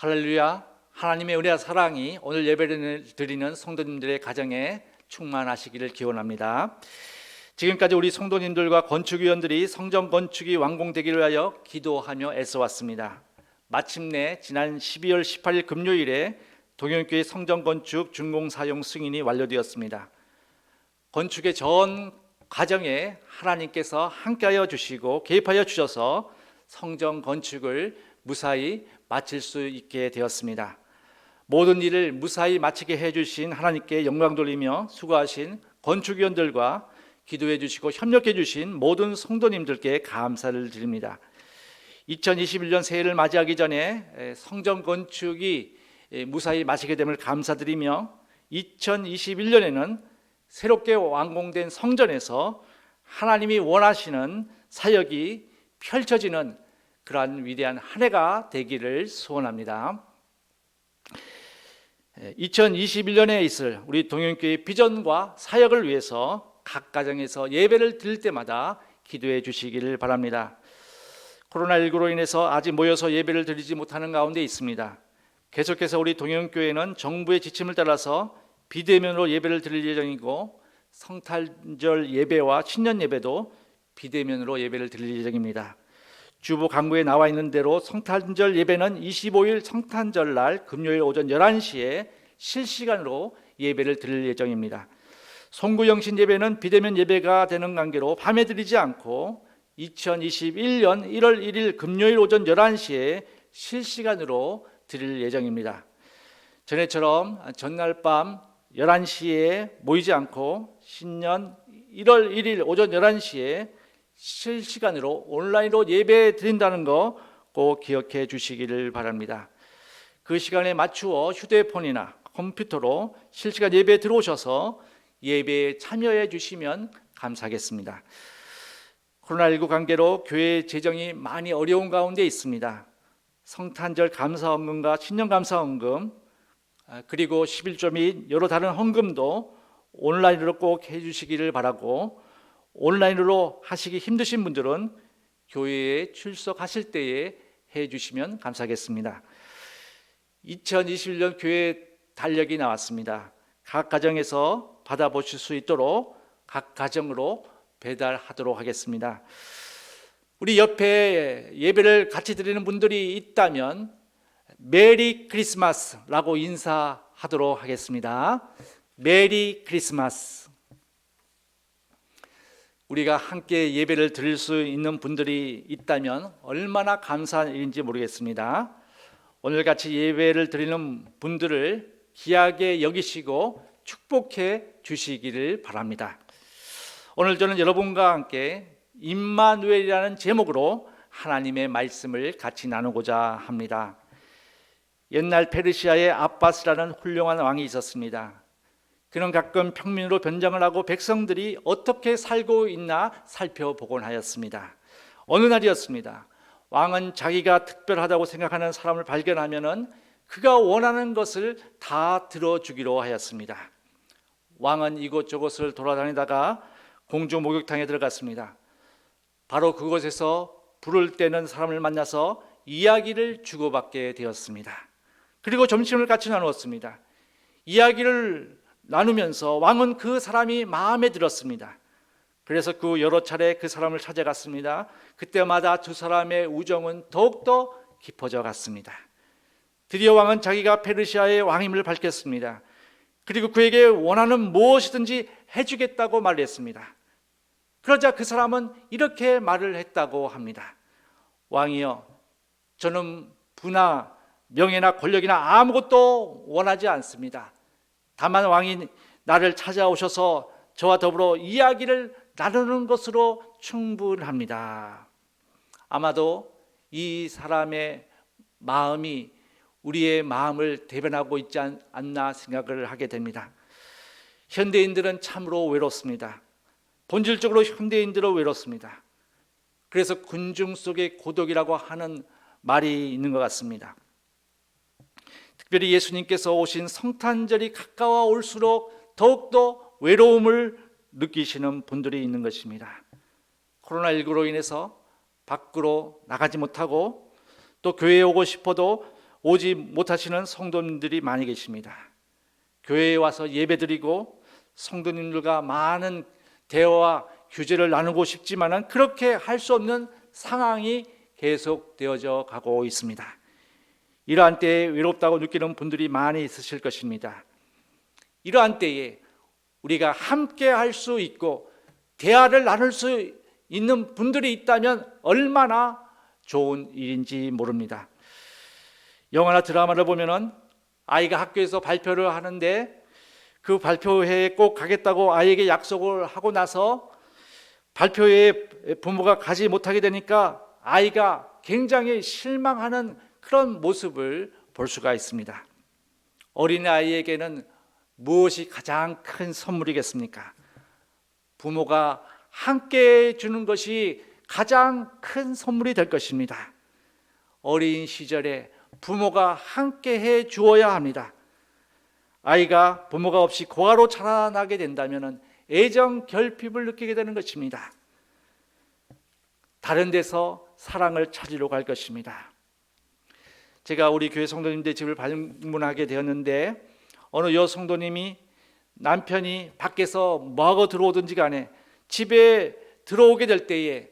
할렐루야. 하나님의 은혜와 사랑이 오늘 예배를 드리는 성도님들의 가정에 충만하시기를 기원합니다. 지금까지 우리 성도님들과 건축위원들이 성전 건축이 완공되기를 위하여 기도하며 애써왔습니다. 마침내 지난 12월 18일 금요일에 동영교회 성전 건축 준공 사용 승인이 완료되었습니다. 건축의 전 과정에 하나님께서 함께하여 주시고 개입하여 주셔서 성전 건축을 무사히 마칠 수 있게 되었습니다. 모든 일을 무사히 마치게 해주신 하나님께 영광 돌리며 수고하신 건축위원들과 기도해 주시고 협력해 주신 모든 성도님들께 감사를 드립니다. 2021년 새해를 맞이하기 전에 성전 건축이 무사히 마치게 됨을 감사드리며 2021년에는 새롭게 완공된 성전에서 하나님이 원하시는 사역이 펼쳐지는 그러한 위대한 한 해가 되기를 소원합니다. 2021년에 있을 우리 동영교회 비전과 사역을 위해서 각 가정에서 예배를 드릴 때마다 기도해 주시기를 바랍니다. 코로나19로 인해서 아직 모여서 예배를 드리지 못하는 가운데 있습니다. 계속해서 우리 동영교회는 정부의 지침을 따라서 비대면으로 예배를 드릴 예정이고 성탄절 예배와 신년 예배도 비대면으로 예배를 드릴 예정입니다. 주보 강구에 나와 있는 대로 성탄절 예배는 25일 성탄절 날 금요일 오전 11시에 실시간으로 예배를 드릴 예정입니다. 송구영신 예배는 비대면 예배가 되는 관계로 밤에 드리지 않고 2021년 1월 1일 금요일 오전 11시에 실시간으로 드릴 예정입니다. 전에처럼 전날 밤 11시에 모이지 않고 신년 1월 1일 오전 11시에 실시간으로 온라인으로 예배 드린다는 거 꼭 기억해 주시기를 바랍니다. 그 시간에 맞추어 휴대폰이나 컴퓨터로 실시간 예배에 들어오셔서 예배에 참여해 주시면 감사하겠습니다. 코로나19 관계로 교회 재정이 많이 어려운 가운데 있습니다. 성탄절 감사헌금과 신년 감사헌금 아, 그리고 11조 및 여러 다른 헌금도 온라인으로 꼭 해주시기를 바라고 온라인으로 하시기 힘드신 분들은 교회에 출석하실 때에 해 주시면 감사하겠습니다. 2021년 교회 달력이 나왔습니다. 각 가정에서 받아보실 수 있도록 각 가정으로 배달하도록 하겠습니다. 우리 옆에 예배를 같이 드리는 분들이 있다면 메리 크리스마스라고 인사하도록 하겠습니다. 메리 크리스마스. 우리가 함께 예배를 드릴 수 있는 분들이 있다면 얼마나 감사한 일인지 모르겠습니다. 오늘 같이 예배를 드리는 분들을 귀하게 여기시고 축복해 주시기를 바랍니다. 오늘 저는 여러분과 함께 임마누엘이라는 제목으로 하나님의 말씀을 같이 나누고자 합니다. 옛날 페르시아의 아바스라는 훌륭한 왕이 있었습니다. 그는 가끔 평민으로 변장을 하고 백성들이 어떻게 살고 있나 살펴보곤 하였습니다. 어느 날이었습니다. 왕은 자기가 특별하다고 생각하는 사람을 발견하면은 그가 원하는 것을 다 들어주기로 하였습니다. 왕은 이곳저곳을 돌아다니다가 공주 목욕탕에 들어갔습니다. 바로 그곳에서 불을 떼는 사람을 만나서 이야기를 주고받게 되었습니다. 그리고 점심을 같이 나누었습니다. 이야기를 나누면서 왕은 그 사람이 마음에 들었습니다. 그래서 그 여러 차례 그 사람을 찾아갔습니다. 그때마다 두 사람의 우정은 더욱더 깊어져 갔습니다. 드디어 왕은 자기가 페르시아의 왕임을 밝혔습니다. 그리고 그에게 원하는 무엇이든지 해주겠다고 말했습니다. 그러자 그 사람은 이렇게 말을 했다고 합니다. 왕이여, 저는 부나 명예나 권력이나 아무것도 원하지 않습니다. 다만 왕이 나를 찾아오셔서 저와 더불어 이야기를 나누는 것으로 충분합니다. 아마도 이 사람의 마음이 우리의 마음을 대변하고 있지 않나 생각을 하게 됩니다. 현대인들은 참으로 외롭습니다. 본질적으로 현대인들은 외롭습니다. 그래서 군중 속의 고독이라고 하는 말이 있는 것 같습니다. 특별히 예수님께서 오신 성탄절이 가까워 올수록 더욱더 외로움을 느끼시는 분들이 있는 것입니다. 코로나19로 인해서 밖으로 나가지 못하고 또 교회에 오고 싶어도 오지 못하시는 성도님들이 많이 계십니다. 교회에 와서 예배드리고 성도님들과 많은 대화와 규제를 나누고 싶지만은 그렇게 할 수 없는 상황이 계속되어져 가고 있습니다. 이러한 때에 외롭다고 느끼는 분들이 많이 있으실 것입니다. 이러한 때에 우리가 함께 할 수 있고 대화를 나눌 수 있는 분들이 있다면 얼마나 좋은 일인지 모릅니다. 영화나 드라마를 보면은 아이가 학교에서 발표를 하는데 그 발표회에 꼭 가겠다고 아이에게 약속을 하고 나서 발표회에 부모가 가지 못하게 되니까 아이가 굉장히 실망하는 그런 모습을 볼 수가 있습니다. 어린아이에게는 무엇이 가장 큰 선물이겠습니까? 부모가 함께 주는 것이 가장 큰 선물이 될 것입니다. 어린 시절에 부모가 함께 해 주어야 합니다. 아이가 부모가 없이 고아로 자라나게 된다면 애정 결핍을 느끼게 되는 것입니다. 다른 데서 사랑을 찾으러 갈 것입니다. 제가 우리 교회 성도님들 집을 방문하게 되었는데 어느 여 성도님이 남편이 밖에서 뭐하고 들어오든지 간에 집에 들어오게 될 때에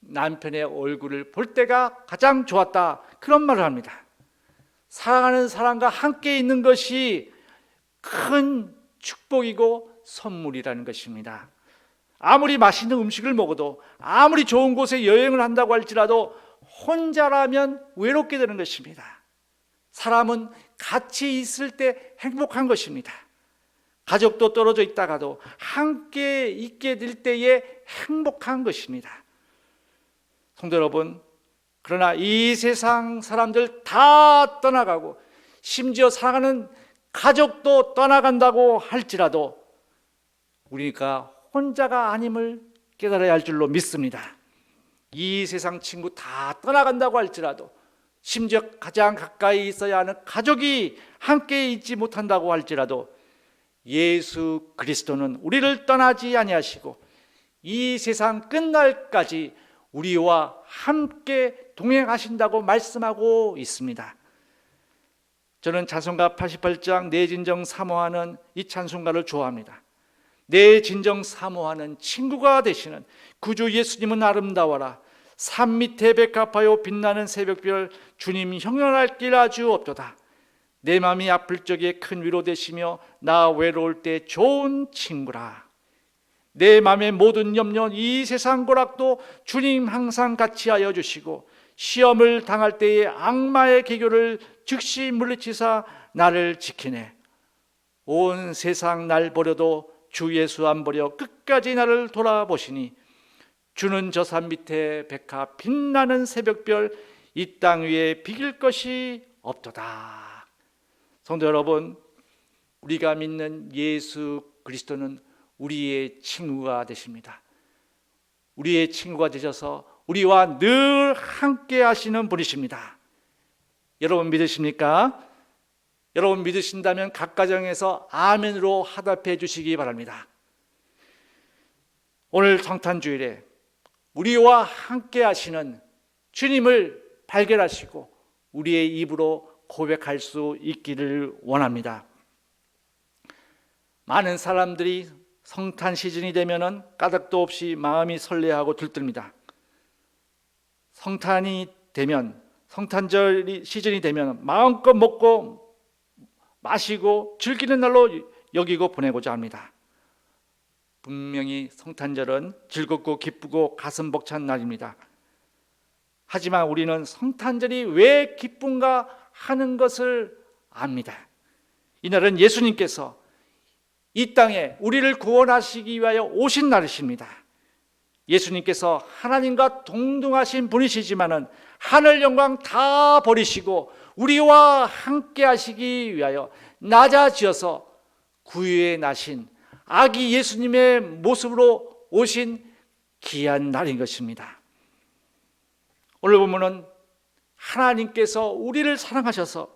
남편의 얼굴을 볼 때가 가장 좋았다 그런 말을 합니다. 사랑하는 사람과 함께 있는 것이 큰 축복이고 선물이라는 것입니다. 아무리 맛있는 음식을 먹어도 아무리 좋은 곳에 여행을 한다고 할지라도 혼자라면 외롭게 되는 것입니다. 사람은 같이 있을 때 행복한 것입니다. 가족도 떨어져 있다가도 함께 있게 될 때에 행복한 것입니다. 성도 여러분, 그러나 이 세상 사람들 다 떠나가고 심지어 사랑하는 가족도 떠나간다고 할지라도 우리가 혼자가 아님을 깨달아야 할 줄로 믿습니다. 이 세상 친구 다 떠나간다고 할지라도 심지어 가장 가까이 있어야 하는 가족이 함께 있지 못한다고 할지라도 예수 그리스도는 우리를 떠나지 아니하시고 이 세상 끝날까지 우리와 함께 동행하신다고 말씀하고 있습니다. 저는 찬송가 88장 내 진정 사모하는 이 찬송가를 좋아합니다. 내 진정 사모하는 친구가 되시는 구주 예수님은 아름다워라. 산 밑에 백합하여 빛나는 새벽별 주님 형연할 길 아주 없도다. 내 마음이 아플 적에 큰 위로 되시며 나 외로울 때 좋은 친구라. 내 마음의 모든 염려 이 세상 고락도 주님 항상 같이 하여 주시고 시험을 당할 때에 악마의 계교를 즉시 물리치사 나를 지키네. 온 세상 날 버려도 주 예수 안 버려 끝까지 나를 돌아보시니 주는 저 산 밑에 백합 빛나는 새벽별 이 땅 위에 비길 것이 없도다. 성도 여러분, 우리가 믿는 예수 그리스도는 우리의 친구가 되십니다. 우리의 친구가 되셔서 우리와 늘 함께 하시는 분이십니다. 여러분 믿으십니까? 여러분 믿으신다면 각 가정에서 아멘으로 하답해 주시기 바랍니다. 오늘 성탄주일에 우리와 함께 하시는 주님을 발견하시고 우리의 입으로 고백할 수 있기를 원합니다. 많은 사람들이 성탄 시즌이 되면은 까닭도 없이 마음이 설레하고 들뜹니다. 성탄이 되면 성탄절 시즌이 되면 마음껏 먹고 마시고 즐기는 날로 여기고 보내고자 합니다. 분명히 성탄절은 즐겁고 기쁘고 가슴 벅찬 날입니다. 하지만 우리는 성탄절이 왜 기쁜가 하는 것을 압니다. 이날은 예수님께서 이 땅에 우리를 구원하시기 위하여 오신 날이십니다. 예수님께서 하나님과 동등하신 분이시지만은 하늘 영광 다 버리시고 우리와 함께 하시기 위하여 낮아지어서 구유에 나신 아기 예수님의 모습으로 오신 귀한 날인 것입니다. 오늘 보면은 하나님께서 우리를 사랑하셔서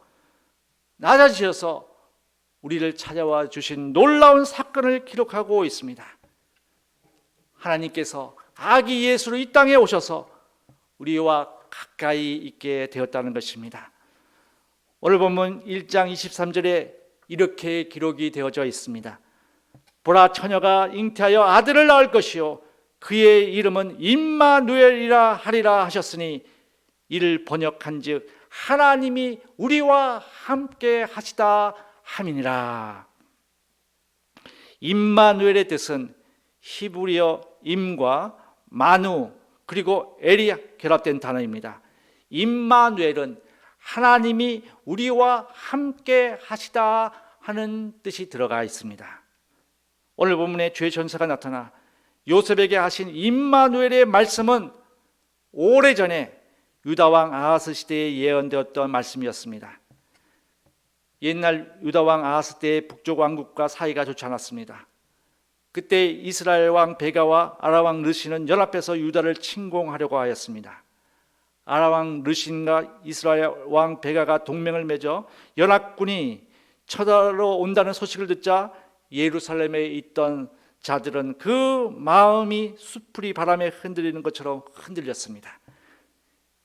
낮아지셔서 우리를 찾아와 주신 놀라운 사건을 기록하고 있습니다. 하나님께서 아기 예수로 이 땅에 오셔서 우리와 가까이 있게 되었다는 것입니다. 오늘 본문 1장 23절에 이렇게 기록이 되어져 있습니다. 보라 처녀가 잉태하여 아들을 낳을 것이요 그의 이름은 임마누엘이라 하리라 하셨으니 이를 번역한즉 하나님이 우리와 함께 하시다 함이니라. 임마누엘의 뜻은 히브리어 임과 마누 그리고 엘이 결합된 단어입니다. 임마누엘은 하나님이 우리와 함께 하시다 하는 뜻이 들어가 있습니다. 오늘 본문에 죄 전사가 나타나 요셉에게 하신 임마누엘의 말씀은 오래전에 유다 왕 아하스 시대에 예언되었던 말씀이었습니다. 옛날 유다 왕 아하스 때의 북쪽 왕국과 사이가 좋지 않았습니다. 그때 이스라엘 왕 베가와 아라 왕 르신은 연합해서 유다를 침공하려고 하였습니다. 아라 왕 르신과 이스라엘 왕 베가가 동맹을 맺어 연합군이 쳐다러 온다는 소식을 듣자 예루살렘에 있던 자들은 그 마음이 수풀이 바람에 흔들리는 것처럼 흔들렸습니다.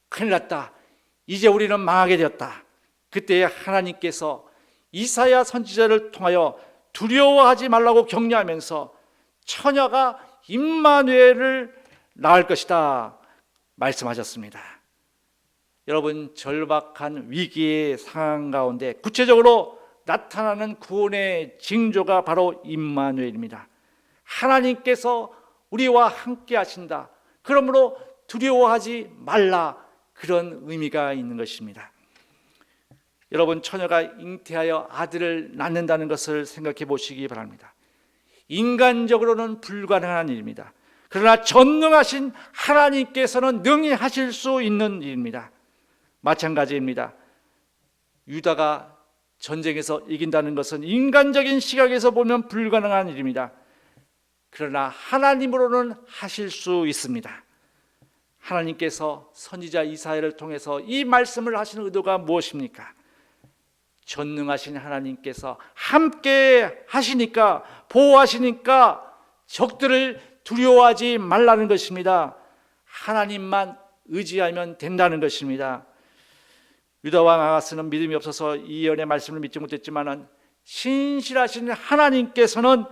큰일 났다. 이제 우리는 망하게 되었다. 그때 하나님께서 이사야 선지자를 통하여 두려워하지 말라고 격려하면서 처녀가 임마누엘을 낳을 것이다 말씀하셨습니다. 여러분 절박한 위기의 상황 가운데 구체적으로 나타나는 구원의 징조가 바로 임마누엘입니다. 하나님께서 우리와 함께 하신다. 그러므로 두려워하지 말라. 그런 의미가 있는 것입니다. 여러분 처녀가 잉태하여 아들을 낳는다는 것을 생각해 보시기 바랍니다. 인간적으로는 불가능한 일입니다. 그러나 전능하신 하나님께서는 능히 하실 수 있는 일입니다. 마찬가지입니다. 유다가 전쟁에서 이긴다는 것은 인간적인 시각에서 보면 불가능한 일입니다. 그러나 하나님으로는 하실 수 있습니다. 하나님께서 선지자 이사야를 통해서 이 말씀을 하시는 의도가 무엇입니까? 전능하신 하나님께서 함께 하시니까 보호하시니까 적들을 두려워하지 말라는 것입니다. 하나님만 의지하면 된다는 것입니다. 유다 왕 아하스는 믿음이 없어서 이 예언의 말씀을 믿지 못했지만은 신실하신 하나님께서는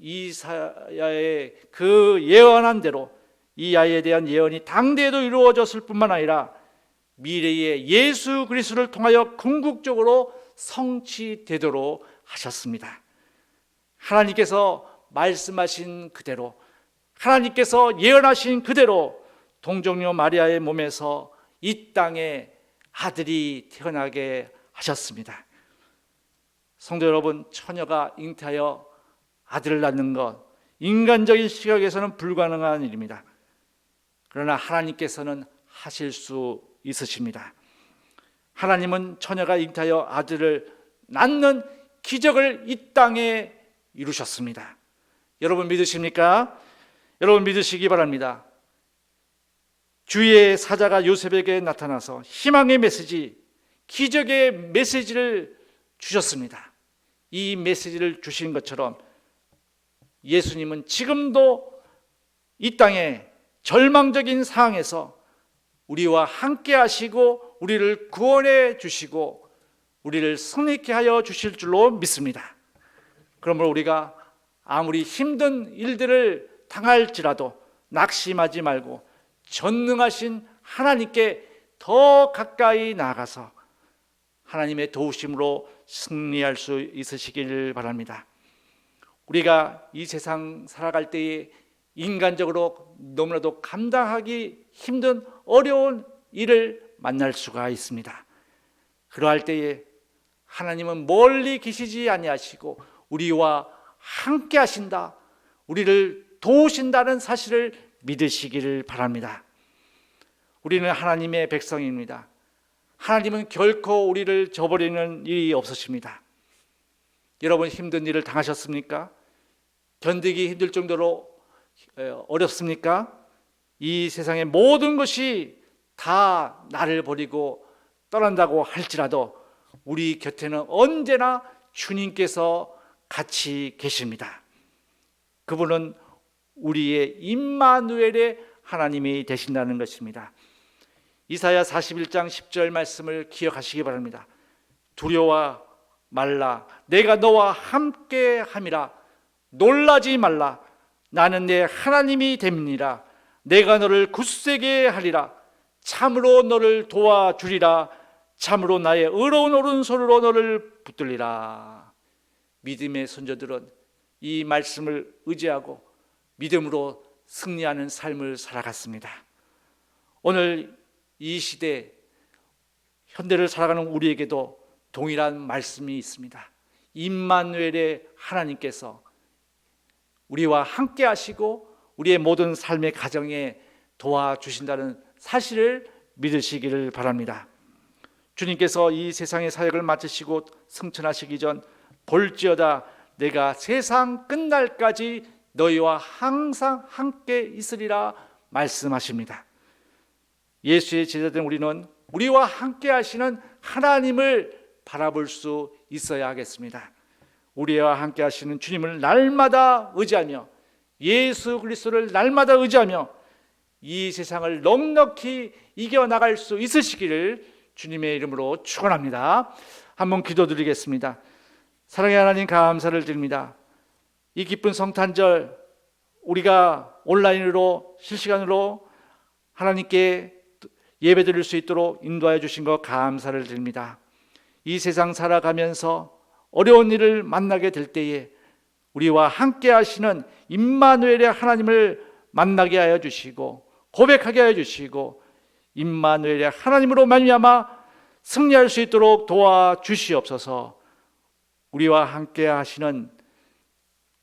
이사야의 그 예언한 대로 이 아이에 대한 예언이 당대에도 이루어졌을 뿐만 아니라 미래의 예수 그리스도를 통하여 궁극적으로 성취되도록 하셨습니다. 하나님께서 말씀하신 그대로 하나님께서 예언하신 그대로 동정녀 마리아의 몸에서 이 땅에 아들이 태어나게 하셨습니다. 성도 여러분, 처녀가 잉태하여 아들을 낳는 것 인간적인 시각에서는 불가능한 일입니다. 그러나 하나님께서는 하실 수 있으십니다. 하나님은 처녀가 잉태하여 아들을 낳는 기적을 이 땅에 이루셨습니다. 여러분 믿으십니까? 여러분 믿으시기 바랍니다. 주의 사자가 요셉에게 나타나서 희망의 메시지, 기적의 메시지를 주셨습니다. 이 메시지를 주신 것처럼 예수님은 지금도 이 땅에 절망적인 상황에서 우리와 함께 하시고 우리를 구원해 주시고 우리를 승리케 하여 주실 줄로 믿습니다. 그러므로 우리가 아무리 힘든 일들을 당할지라도 낙심하지 말고 전능하신 하나님께 더 가까이 나가서 하나님의 도우심으로 승리할 수 있으시길 바랍니다. 우리가 이 세상 살아갈 때에 인간적으로 너무나도 감당하기 힘든 어려운 일을 만날 수가 있습니다. 그러할 때에 하나님은 멀리 계시지 아니하시고 우리와 함께 하신다. 우리를 도우신다는 사실을 믿으시기를 바랍니다. 우리는 하나님의 백성입니다. 하나님은 결코 우리를 저버리는 일이 없으십니다. 여러분 힘든 일을 당하셨습니까? 견디기 힘들 정도로 어렵습니까? 이 세상의 모든 것이 다 나를 버리고 떠난다고 할지라도 우리 곁에는 언제나 주님께서 같이 계십니다. 그분은 우리의 임마누엘의 하나님이 되신다는 것입니다. 이사야 41장 10절 말씀을 기억하시기 바랍니다. 두려워 말라. 내가 너와 함께 함이라. 놀라지 말라. 나는 내 하나님이 됨니라. 내가 너를 굳세게 하리라. 참으로 너를 도와주리라. 참으로 나의 의로운 오른손으로 너를 붙들리라. 믿음의 선조들은 이 말씀을 의지하고 믿음으로 승리하는 삶을 살아갔습니다. 오늘 이 시대 현대를 살아가는 우리에게도 동일한 말씀이 있습니다. 임마누엘의 하나님께서 우리와 함께 하시고 우리의 모든 삶의 가정에 도와주신다는 사실을 믿으시기를 바랍니다. 주님께서 이 세상의 사역을 마치시고 승천하시기 전 볼지어다 내가 세상 끝날까지 너희와 항상 함께 있으리라 말씀하십니다. 예수의 제자된 우리는 우리와 함께 하시는 하나님을 바라볼 수 있어야 하겠습니다. 우리와 함께 하시는 주님을 날마다 의지하며 예수 그리스도를 날마다 의지하며 이 세상을 넉넉히 이겨 나갈 수 있으시기를 주님의 이름으로 축원합니다. 한번 기도드리겠습니다. 사랑의 하나님 감사를 드립니다. 이 기쁜 성탄절 우리가 온라인으로 실시간으로 하나님께 예배 드릴 수 있도록 인도하여 주신 것 감사를 드립니다. 이 세상 살아가면서 어려운 일을 만나게 될 때에 우리와 함께 하시는 임마누엘의 하나님을 만나게 하여 주시고 고백하게 하여 주시고 임마누엘의 하나님으로 말미암아 승리할 수 있도록 도와 주시옵소서. 우리와 함께 하시는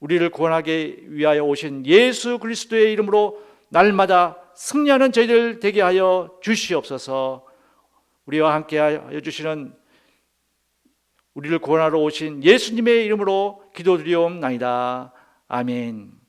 우리를 구원하기 위하여 오신 예수 그리스도의 이름으로 날마다 승리하는 저희들 되게 하여 주시옵소서. 우리와 함께 하여 주시는 우리를 구원하러 오신 예수님의 이름으로 기도드리옵나이다. 아멘.